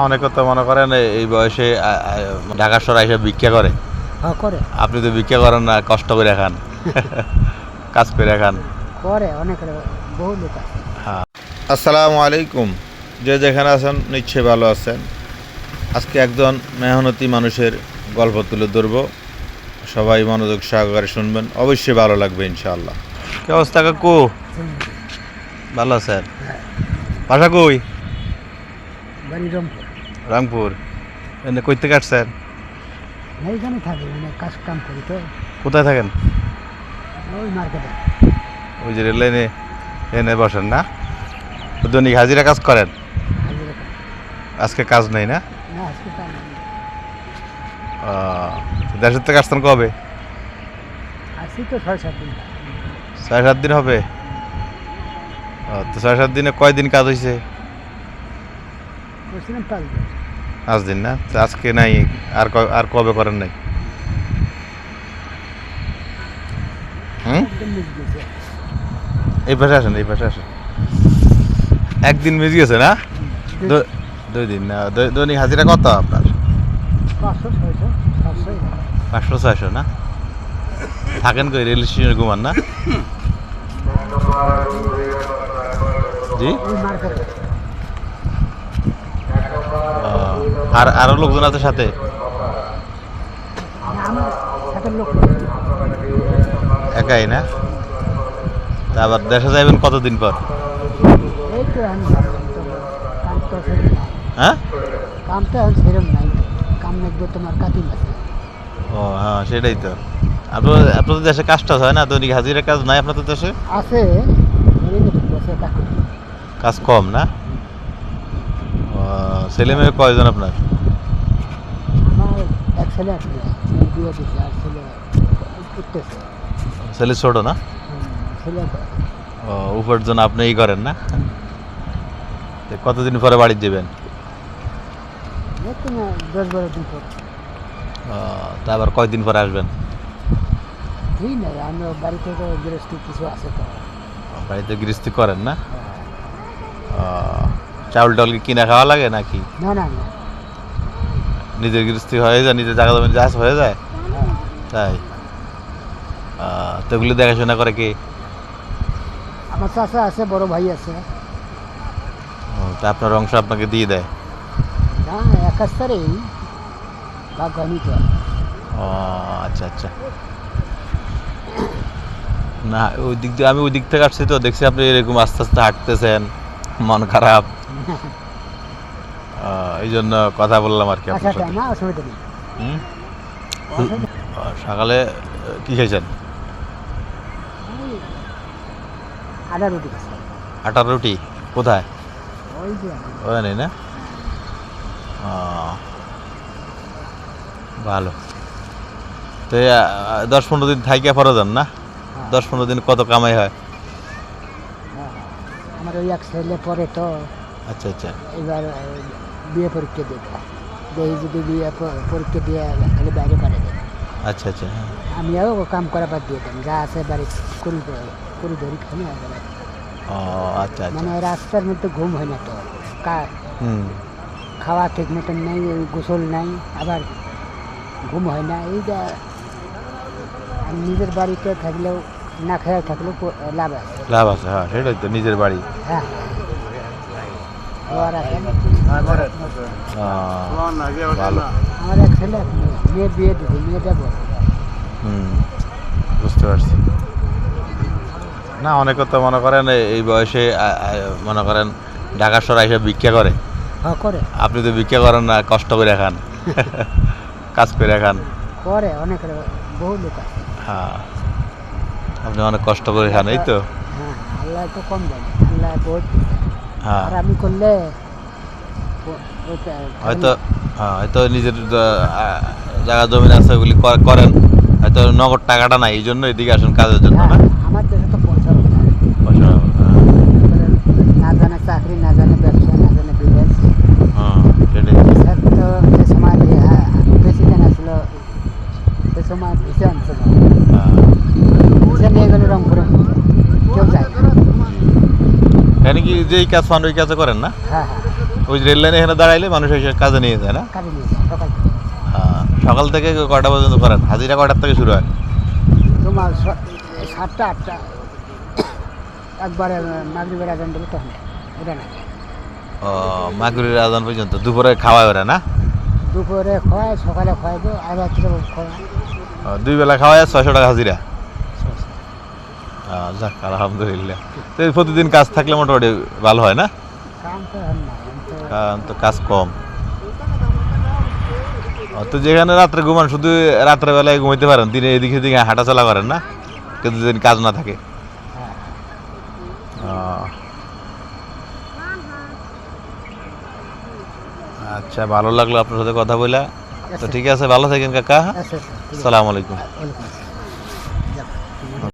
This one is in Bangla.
অনেকে তো মনে করেন এই- বয়সে ঢাকা শহরে এসে ভিক্ষা করে। হ্যাঁ করে। আপনি তো ভিক্ষা করেন না কষ্ট করে খান। কাজ করে খান। করে অনেক বহু লোক আছে। হ্যাঁ। আসসালামু আলাইকুম। যে যেখানে আছেন নিশ্চয়ই ভালো আছেন। আজকে একজন মেহনতি মানুষের গল্প তুলে ধরবো। সবাই মনোযোগ সহকারে শুনবেন। অবশ্যই ভালো লাগবে ইনশাআল্লাহ। কি অবস্থা কাকু? ভালো স্যার বাসা কই? বাড়ি রংপুর। রামপুর। এনে কই থেকে আসছেন এইখানে থাকি মানে কাজ কাম করি তো। কোথায় থাকেন? ওই মার্কেটে। ওই যে রেল লাইনে এনে বসেন না? দৈনিক হাজিরা কাজ করেন? আজকে কাজ নেই না? দেশের থেকে আসতেন কবে? ছয় সাত দিন। ছয় সাত দিন হবে? তো ছয় সাত দিনে কয় দিন কাজ হয়েছে পাঁচ দিন না। আজকে নাই আর আর কবে করেন নাই? হুম? এই পাশে আসেন এই পাশে আসেন। একদিন মিস গেছে না? দুই দিন না দৈনিক হাজিরা কত আপনার? পাঁচশো ছয়শো না? থাকেন কই রেল স্টেশনে ঘুমান না? জি ওই মার্কেটে আহ, আর আরও লোকজন আছে সাথে? একাই না? আবার দেশে যাবেন কতদিন পর? হ্যাঁ? কাম তো এখন সেরম নাই কাম তোমার ও হ্যাঁ সেটাই তো। আপনার আপনাদের দেশে কাজটা হয় না? দৈনিক হাজিরা কাজ নাই আপনাদের দেশে? আছে। কাজ কম না? ছেলে মেয়ে কয়জন আপনার? এক ছেলে আর ছেলে ছোট না? হুম, ছেলে ও উপার্জন করেন না? কতদিন পরে বাড়ি দেবেন? দেখতে না দশ দিন তা আবার কয়দিন পরে আসবেন? আমি বাড়িতে গৃহস্থী করেন না? ও, চাউল টাউল কি কিনে খাওয়া লাগে নাকি? না না না। নিজের গৃহস্থী হয়ে যায় নিজের জায়গা জমি চাষ হয়ে যায়। তাই? তো এগুলো দেখাশোনা করে কি? আমার চাষা আছে বড় ভাই আছে। তা আপনার অংশ আপনাকে দিয়ে দেয়? না তো। ও আচ্ছা আচ্ছা। না ওই দিক দিয়ে আমি ওই দিক থেকে আসছি তো দেখছি আপনি এরকম আস্তে আস্তে হাঁটতেছেন। মন খারাপ। এই জন্য কথা বললাম আর কি আপনার আচ্ছা সাথে? আহ, সকালে কি খেয়েছেন? রুটি আটার রুটি? কোথায়? ওখানে না? ভালো। তো দশ পনেরো দিন থাইকে পরে যান না? হ্যাঁ, দশ পনেরো দিন কত কামাই হ্যাঁ। আমার ওই এক ছেলে পরে তো। আচ্ছা আচ্ছা। এবার বিয়ে পরীক্ষা দেবে। দেখি যদি বিয়ে পরীক্ষা দিয়ে খালি বাইরে পারে দেবে। আচ্ছা আচ্ছা হ্যাঁ। আমিও কাম করা বাদ দিয়ে দেন যা আছে বাড়ি করি করি ধরি খানি আচ্ছা আচ্ছা। মানে রাস্তার মধ্যে ঘুম হয় না তো। কা- খাওয়া ঠিক মতন নেই গোসল নাই আবার ঘুম হয় না। এই যা নিজের বাড়িতে থাকলেও না খেয়ে থাকলেও লাভ আছে। লাভ আছে হ্যাঁ সেটাই তো নিজের বাড়ি। হ্যাঁ। আমার এক ছেলে মেয়ে। বিয়ে দিবে মেয়ে দেবো হুম বুঝতে পারছি। না অনেকে তো মনে করেন এই- বয়সে মনে করেন ঢাকা শহরে এসে ভিক্ষা করে। হ্যাঁ করে। আপনি তো ভিক্ষা করেন না কষ্ট করে খান। কাজ করে খান। করে অনেক বহু লোক হ্যাঁ। আপনি অনেক কষ্ট করে খান এই তো? হ্যাঁ আল্লাহ তো কম দেয় আল্লাহ বহুত হ্যাঁ। আর আমি করলে হয়তো হ্যাঁ, হয়তো নিজের জায়গা জমি আছে ওগুলি করেন। হয়তো নগদ টাকাটা নাই এই জন্য এদিকে আসেন কাজের জন্য হ্যাঁ, না আমার দেশে তো পয়সা হবে না। পয়সা, হ্যাঁ, না জানে চাকরি না জানে ব্যবসা না জানে বিজনেস হ্যাঁ, সেটাই স্যার তো যে সময় প্রেসিডেন্ট আসলো সে সময় ভিসা আনছিল হ্যাঁ, ভিসা নিয়ে গেল রংপুরে কি যেই কাজ পান ওই কাজে করেন না? হ্যাঁ হ্যাঁ। ওই রেল লাইনে এখানে দাঁড়াইলে মানুষ এসে কাজে নিয়ে যায় না? কাজে নিয়ে যায় সকাল থেকে। আহ, সকাল থেকে কয়টা পর্যন্ত করেন? হাজিরা কয়টার থেকে শুরু হয়? তোমার স- সাতটা আটটা। একবারে মাগরিবের আজান দেবে তখন ওটা না। ও মাগুরির আজান পর্যন্ত। দুপুরে খাওয়ায় ওরা না? দুপুরে খাওয়ায় সকালে খাওয়াবো আর রাত্রে খাওয়ায়। ও, দুই বেলা খাওয়ায় ছয়শো টাকা হাজিরা? যাক আলহামদুলিল্লাহ। তো প্রতিদিন কাজ থাকলে মোটামুটি ভালো হয় না? হয় কারণ তো কাজ কম। তো যেখানে রাত্রে ঘুমান শুধু রাত্রে বেলায় ঘুমাইতে পারেন দিনে এদিকে এদিকে হাঁটা চলা করেন না? কিন্তু যদি কাজ না থাকে। হ্যাঁ। আচ্ছা ভালো লাগল আপনার সাথে কথা বলে। তো ঠিক আছে ভালো থাকেন কাকা আচ্ছা আচ্ছা সালাম আলাইকুম। আসসালাম।